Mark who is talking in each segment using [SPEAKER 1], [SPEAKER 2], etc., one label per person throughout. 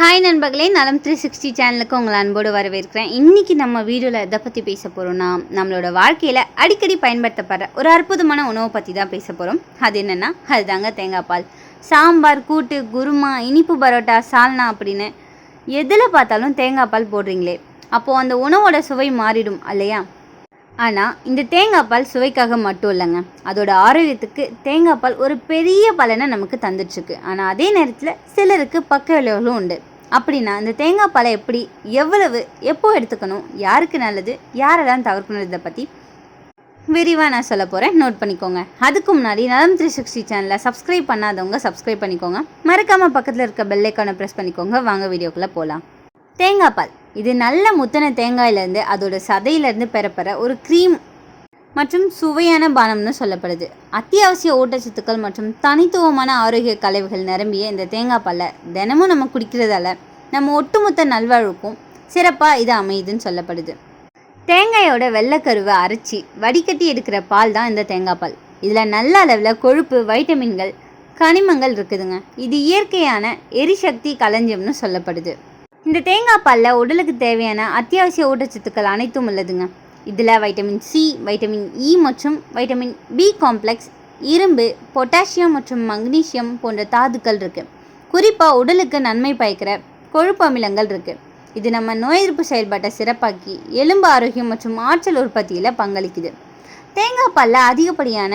[SPEAKER 1] Hi நண்பர்களே நலம் three sixty சேனலுக்கு உங்களை அன்போடு வரவேற்கிறேன். இன்றைக்கி நம்ம வீடியோவில் எதை பற்றி பேச போகிறோம்னா நம்மளோட வாழ்க்கையில் அடிக்கடி பயன்படுத்தப்படுற ஒரு அற்புதமான உணவை பற்றி தான் பேச போகிறோம் அது என்னென்னா அதுதாங்க தேங்காய் பால். சாம்பார் கூட்டு குருமா இனிப்பு பரோட்டா சால்னா அப்படின்னு எதில் பார்த்தாலும் தேங்காய் பால் போடுறீங்களே அப்போது அந்த உணவோட சுவை மாறிடும் இல்லையா? ஆனால் இந்த தேங்காய் பால் சுவைக்காக மட்டும் இல்லைங்க. அதோட ஆரோக்கியத்துக்கு தேங்காய் பால் ஒரு பெரிய பலனை நமக்கு தந்துட்டுருக்கு. ஆனால் அதே நேரத்தில் சிலருக்கு பக்க விளைவுகளும் உண்டு. அப்படின்னா இந்த தேங்காய் பாலை எப்படி எவ்வளவு எப்போ எடுத்துக்கணும் யாருக்கு நல்லது யாரெல்லாம் தவிர்க்கணும் இதை பற்றி விரிவாக நான் சொல்ல போகிறேன் நோட் பண்ணிக்கோங்க. அதுக்கு முன்னாடி நலம் த்ரீ சிக்ஸ்டி சேனலை சப்ஸ்கிரைப் பண்ணாதவங்க சப்ஸ்கிரைப் பண்ணிக்கோங்க. மறக்காமல் பக்கத்தில் இருக்க பெல்லைக்கான ப்ரெஸ் பண்ணிக்கோங்க. வாங்க வீடியோக்குள்ளே போகலாம் தேங்காய் பால். இது நல்ல முத்தன தேங்காயிலேருந்து அதோட சதையிலேருந்து பெறப்பெற ஒரு க்ரீம் மற்றும் சுவையான பானம்னு சொல்லப்படுது. அத்தியாவசிய ஊட்டச்சத்துக்கள் மற்றும் தனித்துவமான ஆரோக்கிய கலவைகள் நிரம்பிய இந்த தேங்காய் பாலை தினமும் நம்ம குடிக்கிறதால நம்ம ஒட்டுமொத்த நல்வாழ்வுக்கும் சிறப்பாக இது அமையுதுன்னு சொல்லப்படுது. தேங்காயோட வெள்ளைக்கருவை அரைச்சி வடிகட்டி எடுக்கிற பால் தான் இந்த தேங்காய் பால். இதில் நல்ல அளவில் கொழுப்பு வைட்டமின்கள் கனிமங்கள் இருக்குதுங்க. இது இயற்கையான எரிசக்தி களஞ்சியம்னு சொல்லப்படுது. இந்த தேங்காய் பாலில் உடலுக்கு தேவையான அத்தியாவசிய ஊட்டச்சத்துக்கள் அனைத்தும் உள்ளதுங்க. இதில் வைட்டமின் சி வைட்டமின் இ மற்றும் வைட்டமின் பி காம்ப்ளெக்ஸ் இரும்பு பொட்டாசியம் மற்றும் மக்னீசியம் போன்ற தாதுக்கள் இருக்குது குறிப்பாக உடலுக்கு நன்மை பயக்கிற கொழுப்பு அமிலங்கள் இருக்குது இது நம்ம நோய் எதிர்ப்பு செயல்பாட்டை சிறப்பாக்கி எலும்பு ஆரோக்கியம் மற்றும் ஆற்றல் உற்பத்தியில் பங்களிக்குது. தேங்காய் பாலில் அதிகப்படியான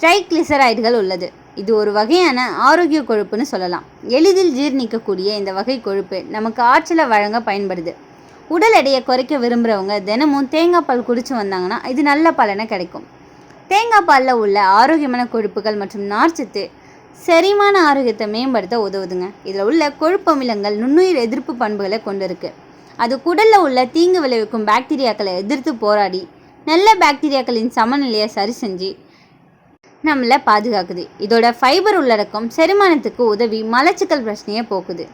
[SPEAKER 1] ட்ரைக்ளிசரைடுகள் உள்ளது. இது ஒரு வகையான ஆரோக்கிய கொழுப்புன்னு சொல்லலாம். எளிதில் ஜீர்ணிக்கக்கூடிய இந்த வகை கொழுப்பு நமக்கு ஆற்றலை வழங்க பயன்படுது. உடல் எடையை குறைக்க விரும்புகிறவங்க தினமும் தேங்காய் பால் குடித்து வந்தாங்கன்னா இது நல்ல பலனை கிடைக்கும். தேங்காய் பாலில் உள்ள ஆரோக்கியமான கொழுப்புகள் மற்றும் நார்ச்சத்து செரிமான ஆரோக்கியத்தை மேம்படுத்த உதவுதுங்க. இதில் உள்ள கொழுப்பு அமிலங்கள் நுண்ணுயிர் எதிர்ப்பு பண்புகளை கொண்டு அது குடலில் உள்ள தீங்கு விளைவிக்கும் பாக்டீரியாக்களை எதிர்த்து போராடி நல்ல பாக்டீரியாக்களின் சமநிலையை சரி செஞ்சு நம்மளை பாதுகாக்குது. இதோட ஃபைபர் உள்ளடக்கம் செரிமானத்துக்கு உதவி மலச்சிக்கல் பிரச்சனையை போக்குது.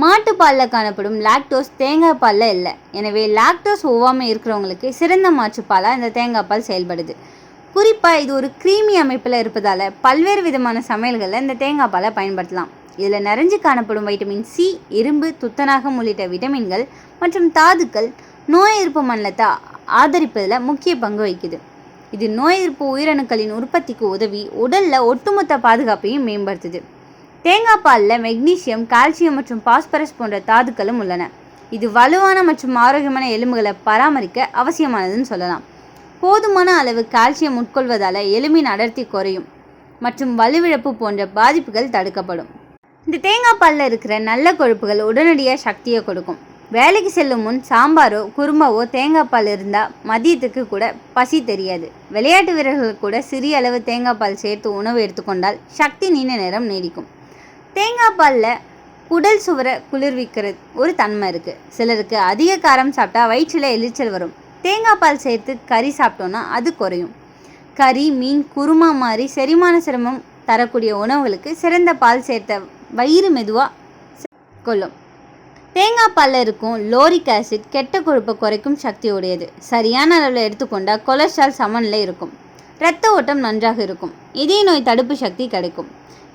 [SPEAKER 1] மாட்டுப்பாலில் காணப்படும் லாக்டோஸ் தேங்காய் பாலில் இல்லை. எனவே லாக்டோஸ் ஒவ்வாமை இருக்கிறவங்களுக்கு சிறந்த மாற்றுப்பாலாக இந்த தேங்காய் பால் செயல்படுது. குறிப்பாக இது ஒரு க்ரீமி அமைப்பில் இருப்பதால் பல்வேறு விதமான சமையல்களில் இந்த தேங்காய் பாலை பயன்படுத்தலாம். இதில் நிறைஞ்சு காணப்படும் வைட்டமின் சி இரும்பு துத்தநாகம் உள்ளிட்ட விட்டமின்கள் மற்றும் தாதுக்கள் நோய் எதிர்ப்பு மண்டலத்தை ஆதரிப்பதில் முக்கிய பங்கு வகிக்குது. இது நோய் எதிர்ப்பு உயிரணுக்களின் உற்பத்திக்கு உதவி உடலில் ஒட்டுமொத்த பாதுகாப்பையும் மேம்படுத்துது. தேங்காய் பாலில் மெக்னீசியம் கால்சியம் மற்றும் பாஸ்பரஸ் போன்ற தாதுக்களும் உள்ளன. இது வலுவான மற்றும் ஆரோக்கியமான எலும்புகளை பராமரிக்க அவசியமானதுன்னு சொல்லலாம். போதுமான அளவு கால்சியம் உட்கொள்வதால் எலும்பின் அடர்த்தி குறையும் மற்றும் வலுவிழப்பு போன்ற பாதிப்புகள் தடுக்கப்படும். இந்த தேங்காய் பாலில் இருக்கிற நல்ல கொழுப்புகள் உடனடியாக சக்தியை கொடுக்கும். வேலைக்கு செல்லும் முன் சாம்பாரோ குருமாவோ தேங்காய் பால் இருந்தால் மதியத்துக்கு கூட பசி தெரியாது. விளையாட்டு வீரர்கள் கூட சிறிய அளவு தேங்காய் பால் சேர்த்து உணவு எடுத்துக்கொண்டால் சக்தி நீண்ட நேரம் நீடிக்கும். தேங்காய் பாலில் குடல் சுவரை குளிர்விக்கிறது. ஒரு தன்மை இருக்குது சிலருக்கு அதிக காரம் சாப்பிட்டா வயிற்றில் எரிச்சல் வரும். தேங்காய் பால் சேர்த்து கறி சாப்பிட்டோன்னா அது குறையும். கறி மீன் குருமா மாதிரி செரிமான சிரமம் தரக்கூடிய உணவுகளுக்கு சிறந்த பால் சேர்த்த வயிறு மெதுவாக கொள்ளும். தேங்காய் பாலில் இருக்கும் லோரிக் ஆசிட் கெட்ட கொழுப்பை குறைக்கும் சக்தி உடையது சரியான அளவில் எடுத்துக்கொண்டால் கொலஸ்ட்ரால் சமநிலை இருக்கும். இரத்த ஓட்டம் நன்றாக இருக்கும். இதய நோய் தடுப்பு சக்தி கிடைக்கும்.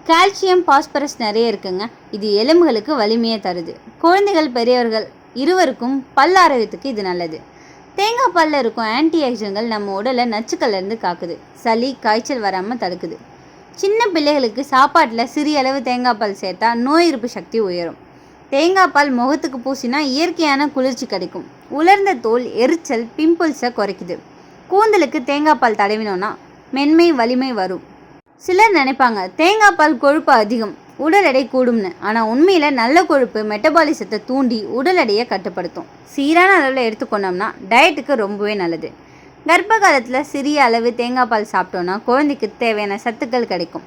[SPEAKER 1] கால்சியம் பாஸ்பரஸ் நிறைய இருக்குங்க. இது எலும்புகளுக்கு வலிமையை தருது. குழந்தைகள் பெரியவர்கள் இருவருக்கும் பல் ஆரோக்கியத்துக்கு இது நல்லது. தேங்காய் பாலில் இருக்கும் ஆன்டிஆக்சிடன்ட்கள் நம்ம உடலை நச்சுக்கள்லேருந்து காக்குது. சளி காய்ச்சல் வராமல் தடுக்குது. சின்ன பிள்ளைகளுக்கு சாப்பாட்டில் சிறிய அளவு தேங்காய் பால் சேர்த்தா நோய் எதிர்ப்பு சக்தி உயரும். தேங்காய் பால் முகத்துக்கு பூசினா இயற்கையான குளிர்ச்சி கிடைக்கும். உலர்ந்த தோல் எரிச்சல் பிம்பிள்ஸை குறைக்குது. கூந்தலுக்கு தேங்காய் பால் தடவினோன்னா மென்மை வலிமை வரும். சிலர் நினைப்பாங்க தேங்காய் பால் கொழுப்பு அதிகம் உடல் எடை கூடும்னு. ஆனால் உண்மையில் நல்ல கொழுப்பு மெட்டபாலிசத்தை தூண்டி உடல் எடையை கட்டுப்படுத்தும். சீரான அளவில் எடுத்துக்கொண்டோம்னா டயட்டுக்கு ரொம்பவே நல்லது. கர்ப்ப காலத்தில் சிறிய அளவு தேங்காய் பால் சாப்பிட்டோன்னா குழந்தைக்கு தேவையான சத்துக்கள் கிடைக்கும்.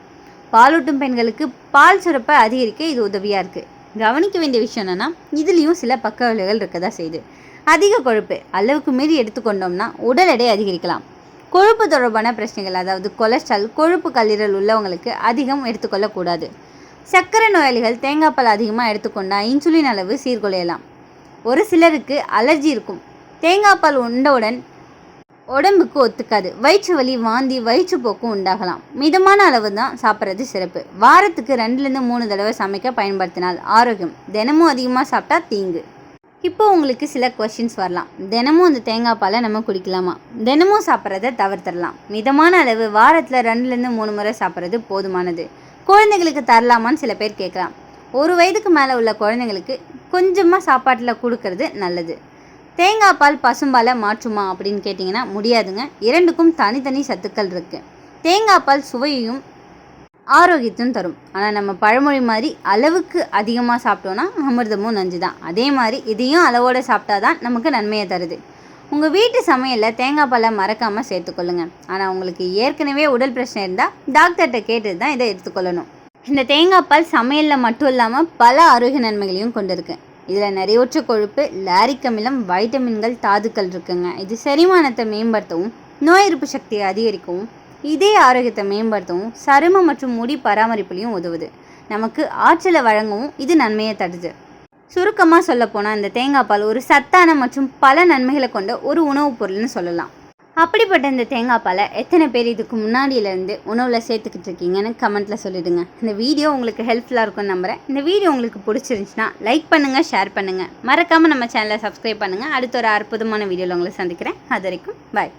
[SPEAKER 1] பாலூட்டும் பெண்களுக்கு பால் சுரப்பை அதிகரிக்க இது உதவியாக இருக்குது கவனிக்க வேண்டிய விஷயம் என்னென்னா இதுலேயும் சில பக்க விளைவுகள் இருக்க தான் செய்யுது. அதிக கொழுப்பு அளவுக்கு மீறி எடுத்துக்கொண்டோம்னா உடல் எடை அதிகரிக்கலாம். கொழுப்பு தொடர்பான பிரச்சனைகள் அதாவது கொலஸ்ட்ரால் கொழுப்பு கல்லீரல் உள்ளவங்களுக்கு அதிகம் எடுத்துக்கொள்ளக்கூடாது. சர்க்கரை நோயாளிகள் தேங்காய் பால் அதிகமாக எடுத்துக்கொண்டால் இன்சுலின் அளவு சீர்குலையலாம். ஒரு சிலருக்கு அலர்ஜி இருக்கும். தேங்காய் பால் உண்டவுடன் உடம்புக்கு ஒத்துக்காது. வயிற்று வலி வாந்தி வயிற்றுப்போக்கும் உண்டாகலாம். மிதமான அளவு தான் சாப்பிட்றது சிறப்பு. வாரத்துக்கு ரெண்டுலேருந்து மூணு தடவை சமைக்க பயன்படுத்தினால் ஆரோக்கியம் தினமும் அதிகமாக சாப்பிட்டா தீங்கு. இப்போ உங்களுக்கு சில கொஷின்ஸ் வரலாம். தினமும் அந்த தேங்காய் பாலை நம்ம குடிக்கலாமா? தினமும் சாப்பிட்றத தவிர்த்திடலாம். மிதமான அளவு வாரத்தில் ரெண்டுலேருந்து மூணு முறை சாப்பிட்றது போதுமானது. குழந்தைங்களுக்கு தரலாமான்னு சில பேர் கேட்கலாம். ஒரு வயதுக்கு மேலே உள்ள குழந்தைங்களுக்கு கொஞ்சமாக சாப்பாட்டில் கொடுக்கறது நல்லது. தேங்காய் பால் பசும்பாலை மாற்றுமா அப்படின்னு கேட்டிங்கன்னா முடியாதுங்க. இரண்டுக்கும் தனித்தனி சத்துக்கள் இருக்குது தேங்காய் பால் சுவையையும் ஆரோக்கியத்தையும் தரும். ஆனால் நம்ம பழமொழி மாதிரி அளவுக்கு அதிகமாக சாப்பிட்டோன்னா அமிர்தமும் நஞ்சு தான் அதே மாதிரி இதையும் அளவோடு சாப்பிட்டா தான் நமக்கு நன்மையை தருது. உங்கள் வீட்டு சமையலில் தேங்காய் பழம் மறக்காமல் சேர்த்துக்கொள்ளுங்க. ஆனால் உங்களுக்கு ஏற்கனவே உடல் பிரச்சனை இருந்தால் டாக்டர்கிட்ட கேட்டு தான் இதை எடுத்துக்கொள்ளணும். இந்த தேங்காய் பால் சமையலில் மட்டும் இல்லாமல் பல ஆரோக்கிய நன்மைகளையும் கொண்டிருக்கு. இதில் நிறைவுற்ற கொழுப்பு லாரிக் அமிலம் வைட்டமின்கள் தாதுக்கள் இருக்குங்க. இது செரிமானத்தை மேம்படுத்தவும் நோய் எதிர்ப்பு சக்தியை அதிகரிக்கவும் இதே ஆரோக்கியத்தை மேம்படுத்தவும் சருமம் மற்றும் முடி பராமரிப்புலையும் உதவுது. நமக்கு ஆற்றலை வழங்கவும் இது நன்மையை தருது. சுருக்கமாக சொல்லப்போனால் இந்த தேங்காய் பால் ஒரு சத்தான மற்றும் பல நன்மைகளை கொண்ட ஒரு உணவுப் பொருள்னு சொல்லலாம். அப்படிப்பட்ட இந்த தேங்காய் பாலை எத்தனை பேர் இதுக்கு முன்னாடியிலேருந்து உணவில் சேர்த்துக்கிட்டு இருக்கீங்கன்னு கமெண்ட்டில் சொல்லிவிடுங்க இந்த வீடியோ உங்களுக்கு ஹெல்ப்ஃபுல்லாக இருக்கும்னு நம்புகிறேன் இந்த வீடியோ உங்களுக்கு பிடிச்சிருந்துச்சுன்னா லைக் பண்ணுங்கள் ஷேர் பண்ணுங்கள் மறக்காமல் நம்ம சேனலை சப்ஸ்கிரைப் பண்ணுங்கள் அடுத்த ஒரு அற்புதமான வீடியோவில் உங்களை சந்திக்கிறேன். அது வரைக்கும் பாய்